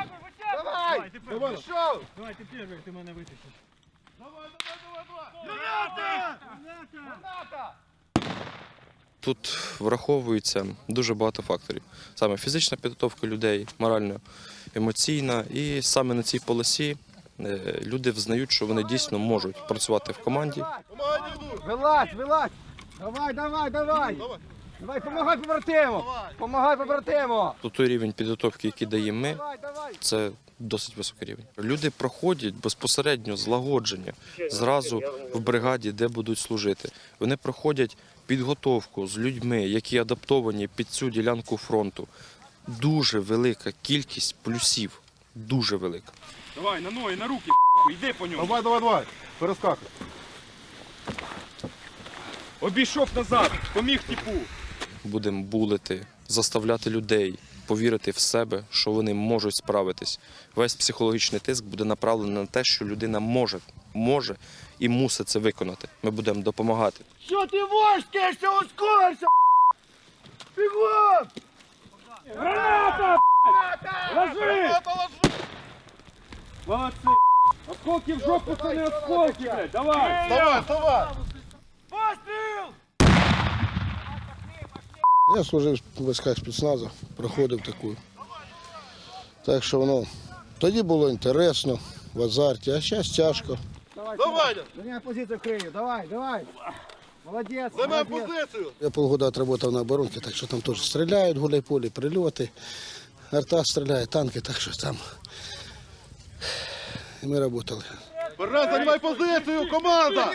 Витягуй, витягуй! Давай! ти перший. Пішов! Давай, ти перший, ти мене витащиш. Давай, давай, давай, давай! Граната! Граната! Тут враховується дуже багато факторів: саме фізична підготовка людей, морально, емоційна, і саме на цій полосі е, люди взнають, що вони дійсно можуть працювати в команді. Вилазь, вилазь! Давай, давай, давай! Давай, помагай побратиму! Помагай побратиму! То той рівень підготовки, який даємо ми, це досить високий рівень. Люди проходять безпосередньо злагодження зразу в бригаді, де будуть служити. Вони проходять підготовку з людьми, які адаптовані під цю ділянку фронту. Дуже велика кількість плюсів. Дуже велика. Давай, на ноги, на руки, йди по ньому. Давай, давай, давай. Перескакуй. Обійшов назад, поміг типу. Будемо булити, заставляти людей повірити в себе, що вони можуть справитись. Весь психологічний тиск буде направлений на те, що людина може, може і мусить це виконати. Ми будемо допомагати. Що ти вошкаєшся, ускорся! Бігом! Ложи! Молодці! Осколки в жопу, це не осколки, блядь, давай! Давай, давай. Я служив в військах спецназу, проходив таку. Так що воно тоді було інтересно, в азарті, а зараз тяжко. Давай, Зайняй позицію крию, давай, давай! Молодець, займай позицію. Я полгода отработав на оборонці, так що там теж стріляють, гуляй полі, прильоти, арта стріляє, танки, так що там. І ми працювали. Бере, займай позицію, команда.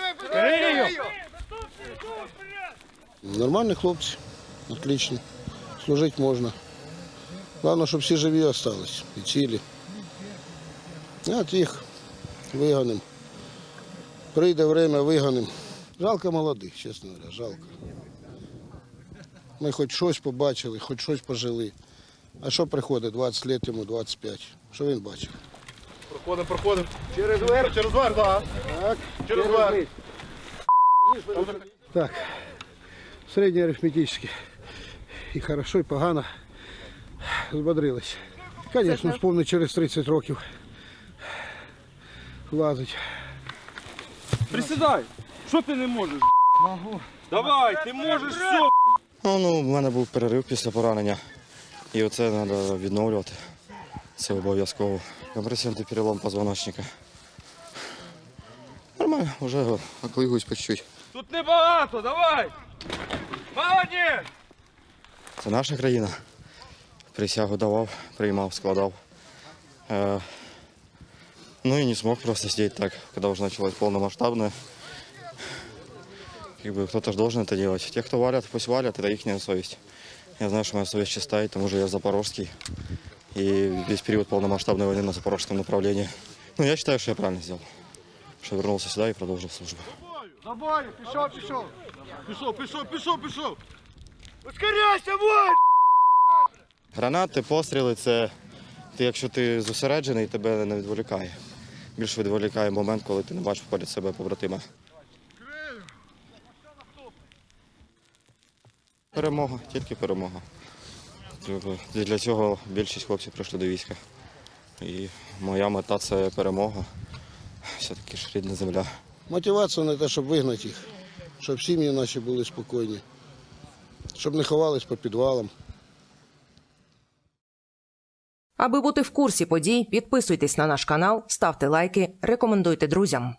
Нормальні хлопці, отлично. Служити можна. Головне, щоб всі живі залишились і цілі. А от їх вигоним. Прийде время, вигоним. Жалко молодих, чесно говоря, жалко. Ми хоч щось побачили, хоч щось пожили. А що приходить 20 років йому 25? Що він бачив? Проходимо, проходимо. Через верх. Через верх, так. Так, Через верх. Так, середньоарифметичний. І хорошо, і погано. Збодрились. Звісно, вспомню через 30 років. Лазить. Присідай! Що ти не можеш? Могу. Давай, ти можеш все! Ну, ну, в мене був перерив після поранення. І оце треба відновлювати. Це обов'язково. Компресивний перелом позвоночника. Нормально, вже оклигуюсь по чуть-чуть. Тут небагато, давай! Молодець! Це наша країна. Присягу давав, приймав, складав. Е, ну и не смог просто сидеть так, когда уже началось полномасштабное. Как бы кто-то же должен это делать. Те, кто валят, пусть валят, это их совесть. Я знаю, что моя совесть чистая, к тому же я запорожский. И весь период полномасштабной войны на запорожском направлении. Ну, я считаю, что я правильно сделал. Что вернулся сюда и продолжил службу. За бою, пішов, пішов! Пішов, пішов, пішов, пішов. Ускоряйся, вой! Гранати, постріли це ти, якщо ти зосереджений, тебе не відволікає. Більше відволікає момент, коли ти не бачиш поряд себе побратима. Перемога, тільки перемога. Для цього більшість хлопців прийшли до війська. І моя мета це перемога. Все-таки ж рідна земля. Мотивація не те, щоб вигнати їх, щоб сім'ї наші були спокійні, щоб не ховались по підвалам. Аби бути в курсі подій, підписуйтесь на наш канал, ставте лайки, рекомендуйте друзям.